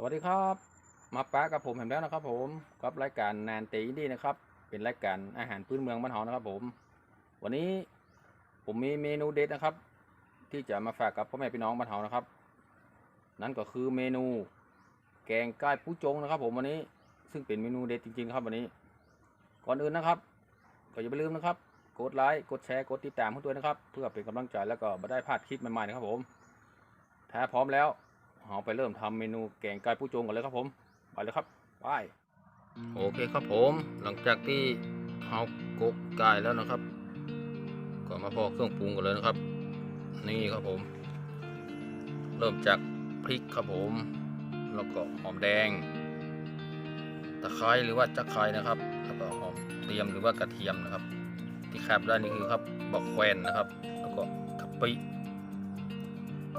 สวัสดีครับ มาปะกับผมเห็นแล้วนะครับ ผมกับรายการแนนตีอินดี้นะครับ เป็นรายการอาหารพื้นเมืองบ้านเฮานะครับ ผม วันนี้ผมมีเมนูเด็ดนะครับ ที่จะมาฝากกับพ่อแม่พี่น้องบ้านเฮานะครับ นั่นก็คือเมนู แกงก้ายปูจงนะครับ ผมวันนี้ซึ่งเป็นเมนูเด็ดจริงๆครับวันนี้ ก่อนอื่นนะครับ ก็อย่าไปลืมนะครับกดไลค์กดแชร์กดติดตามให้ด้วยนะครับ เพื่อเป็นกำลังใจแล้วก็ไม่ได้พลาดคลิปใหม่ๆนะครับ ผมถ้าพร้อมแล้ว เราไปเริ่มทำเมนูแกงไก่ปูจงกันเลยครับผมไปเลยครับไปโอเคครับผม หลังจากที่เรากกไก่แล้วนะครับ ก็มาพอกเครื่องปรุงกันเลยนะครับ นี่ครับผม เริ่มจากพริกครับผม แล้วก็หอมแดงตะไคร้หรือว่าจักไคร้นะครับแล้วก็หอมเทียมหรือว่ากระเทียมนะครับ ที่ขาดได้นี่คือครับบักแควนนะครับ แล้วก็กะปิ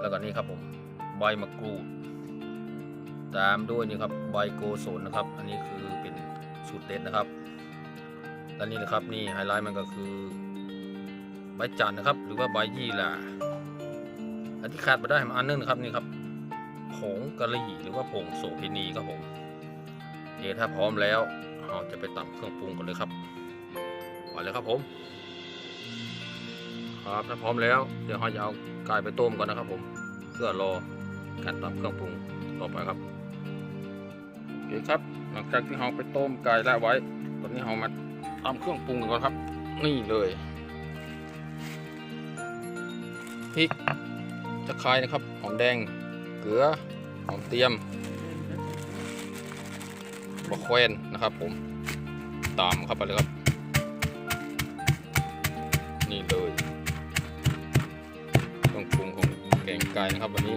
แล้วก็นี่ครับผม ใบมะกรูด ตามด้วยนี่ครับใบโกศลนะครับ อันนี้คือเป็นสูตรเด็ดนะครับ และนี่นะครับนี่ไฮไลท์มันก็คือใบจันนะครับ หรือว่าใบยี่หร่าอันที่ขาดไปได้มาอันนึงนะครับนี่ครับผงกะหรี่หรือว่าผงโสเภณีครับผมเดี๋ยวถ้าพร้อมแล้วเราจะไปตำเครื่องปรุงกันเลยครับไปเลยครับผม ครับถ้าพร้อมแล้ว เดี๋ยวเราจะเอาไก่ไปต้มก่อนนะครับผม เพื่อรอ การตำเครื่องปรุงต่อไปครับโอเคครับ หลังจากที่เราไปต้มไก่แล้วไว้ ตอนนี้เรามาทำเครื่องปรุงกันก่อนครับ นี่เลยพริกตะไคร้นะครับ หอมแดง เกลือ หอมเตียมบะแควนนะครับ ผม ตามเข้าไปเลยครับ นี่เลยเครื่องปรุงของแกงไก่นะครับวันนี้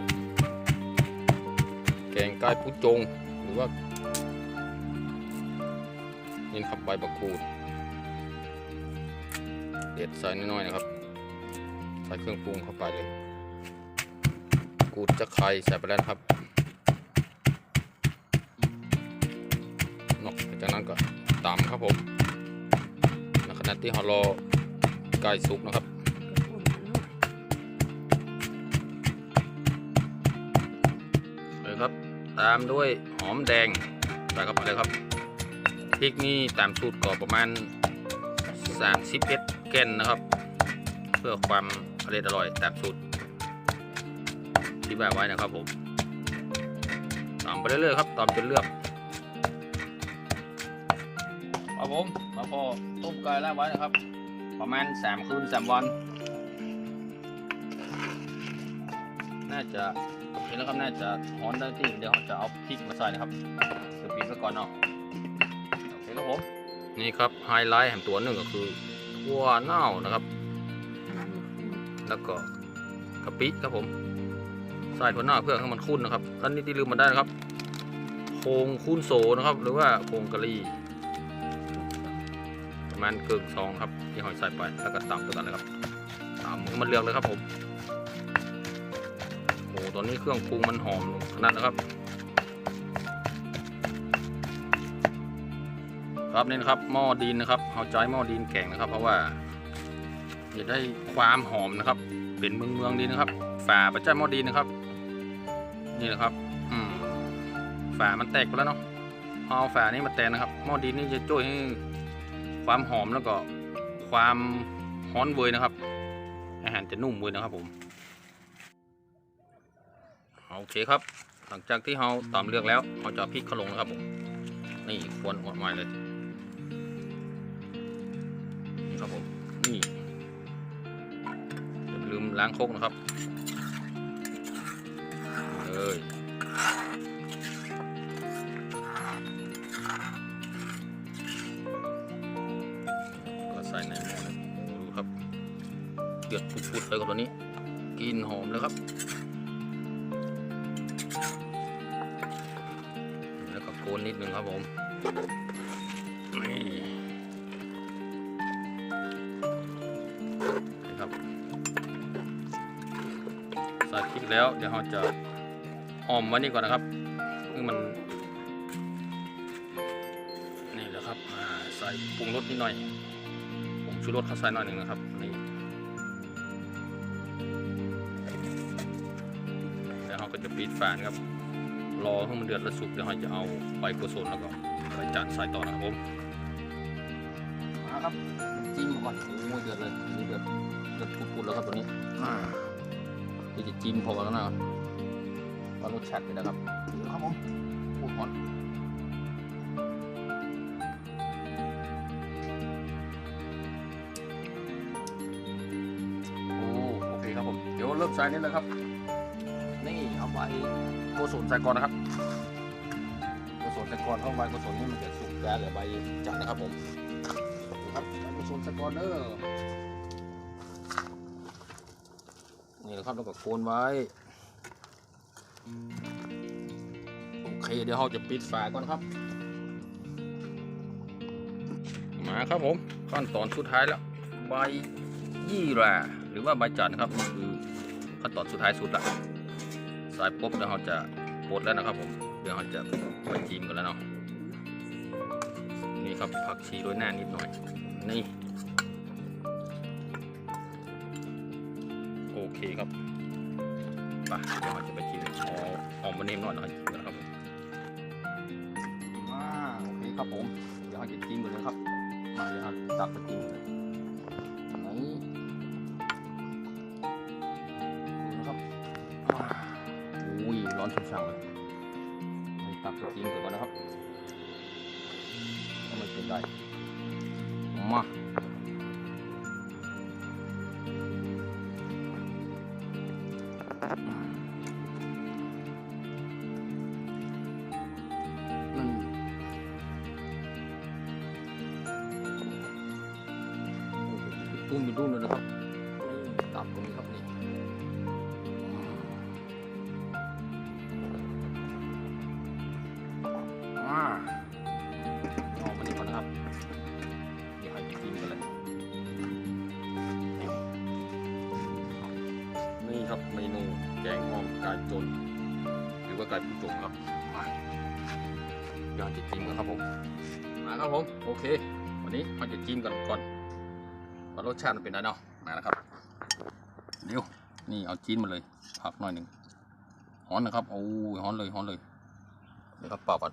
แกงไก่ปูจง หรือว่า นี่ครับใบบักกูด เด็ดใส่น้อยๆนะครับ ใส่เครื่องปรุงเข้าไปเลยกูดจะไข่ใส่ไปแล้วครับนอกจากนั้นก็ตำครับผมในขณะที่เรารอไก่สุกนะครับ ครับ ตามด้วยหอมแดงใส่เข้าไปเลยครับพริกนี่ตามสูตรก็ประมาณ31แก่นนะครับ เพื่อความอร่อยอร่อยตามสูตรที่แบบไว้นะครับผมตามไปเรื่อยๆครับตามจนเลือกครับผมมาพอต้มไก่แล้วไว้นะครับ ประมาณ3คืน3วัน น่าจะ แล้วครับน่าจะฮ้อนได้ที่เดี๋ยวเราจะเอาพริกมาใส่นะครับเดี๋ยวปิดไว้ก่อนเนาะโอเคครับผมนี่ครับไฮไลท์แห่งตัวหนึ่งก็คือถั่วเน่านะครับ แล้วก็กะปิครับผมใส่ถั่วเน่าเพื่อให้มันข้นนะครับท่านนี้ที่ลืมมาได้นะครับโคงคูนโซนะครับ หรือว่าโคงกะหรี่ประมาณเกินสองครับที่หอยใส่ไปแล้วก็ตำตัวกันเลยครับตามมือมันเลือกเลยครับผม ตอนนี้เครื่องปรุงมันหอมขนาดนะครับ ครับนี่นะครับหม้อดินนะครับเอาใจหม้อดินแกงนะครับ เพราะว่าจะได้ความหอมนะครับ เป็นเมืองเมืองดีนะครับ ฝาประจ้หม้อดินนะครับ นี่นะครับ อืมฝามันแตกไปแล้วเนาะเอาฝานี้มาแตกนะครับหม้อดินนี่จะช่วยให้ความหอมแล้วก็ความฮ้อนเวยนะครับ อาหารจะนุ่มเวยนะครับผม โอเคครับ หลังจากที่เราตำเลือกแล้วเราจะพริกเข้าลงนะครับผม นี่ควรหัวใหม่เลย นี่ครับผม นี่อย่าลืมล้างโคกนะครับ เลยก็ใส่ในหม้อเลยดูครับ เดือดปุดๆเลยกับตัวนี้กลินหอมเลยครับ นิดหนึ่งครับผมนี่นะครับใส่พริกแล้วเดี๋ยวเราจะออมไว้นี่ก่อนนะครับคือมัน นี่แหละครับใส่ปรุงรสนิดหน่อยผงชูรสเข้าใส่หน่อยหนึ่งนะครับนี่แล้วเราก็จะปิดฝานครับ รรอให้มันเดือดแล้วสุกเดี๋ยวเราจะเอาใบกุศลแล้วก็ใบจันทร์ใส่ต่อนะครับผมมาครับจิ้มก่อนโอ้ยเดือดเลยนี่เดือดเดือดปุดๆแล้วครับตัวนี้อ่าเดี๋ยวจะจิ้มพอกันแล้วนะว่ารสชาติเป็นนะครับเดี๋ยวครับผมพูดก่อนโอ้โอเคครับผม เดี๋ยวเริ่มใส่นี่เลยครับ นี่เอาใบ โกศลใส่ก่อนนะครับโกศลใส่ก่อนเพราะใบโกศลนี่มันจะสุกแล้วเหลือใบจันนะครับผมครับโกศลใส่ก่อนเด้อนี่นะครับแล้วก็โคนไว้โอเคเดี๋ยวเราจะปิดฝาก่อนครับ มาครับผมขั้นตอนสุดท้ายแล้วใบยี่ราหรือว่าใบจันทร์ครับนี่คือขั้นตอนสุดท้ายสุดละ สายปุ๊บเดี๋ยวเราจะปลดแล้วนะครับผมเดี๋ยวเราจะไปจีมกันแล้วเนาะนี่ครับผักชีโรยหน้านิดหน่อย นี่ โอเคครับไปเดี๋ยวเราจะไปจีมเอาออกมาเนมหน่อยหน่อยนะครับผมอ่าโอเคครับผม เดี๋ยวเราจะจีมกันเลยครับ มาเดี๋ยวเราตักไปจีมเลย ช่างๆเลยไปตักไปกินก่อนนะครับถ้ามันเป็นได้มานั่นโอ้โหตุ้มเป็นตุ้มเลยนะครับตับตรงนี้ครับนี่ ครับเมนูแกงอ่อมไก่จน หรือว่าไก่ผู้จงครับมาเดี๋ยวเราจะจิ้มกันครับผม มาครับผม โอเค วันนี้เราจะจิ้มกันก่อนว่ารสชาติมันเป็นไงเนาะ มาแล้วครับ เดี๋ยว นี่เอาจิ้มมาเลย ผักหน่อยหนึ่งฮ้อนนะครับ โอ้ยฮ้อนเลยฮ้อนเลย เดี๋ยวครับเป่าก่อน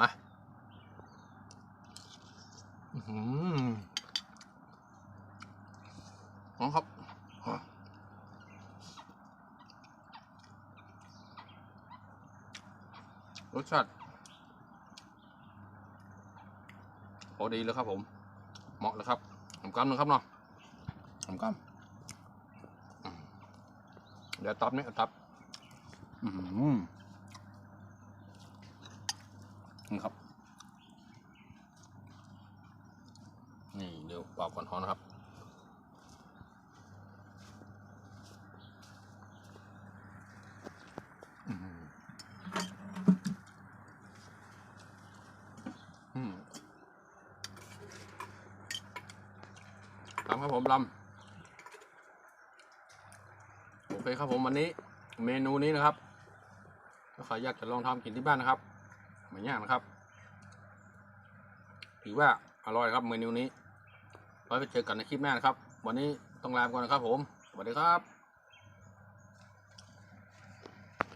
มาอื้อหือ หอมครับรสชาติพอดีเลยครับผม เหมาะเลยครับผมกำนะครับเนาะผมกำอืมเดี๋ยวตับเนี่ยตับอือหือนี่ครับ นี่เดี๋ยวเป่าก่อนท้อนนะครับ อื้อหืออืมลำ ครับผมลำโอเคครับผมวันนี้ เมนูนี้นะครับถ้าใครอยากจะลองทำกินที่บ้านนะครับไม่ยากนะครับถือว่าอร่อยครับเมนูนี้ไว้ไปเจอกันในคลิปหน้านะครับ วันนี้ต้องลาไปก่อนนะครับผมสวัสดีครับ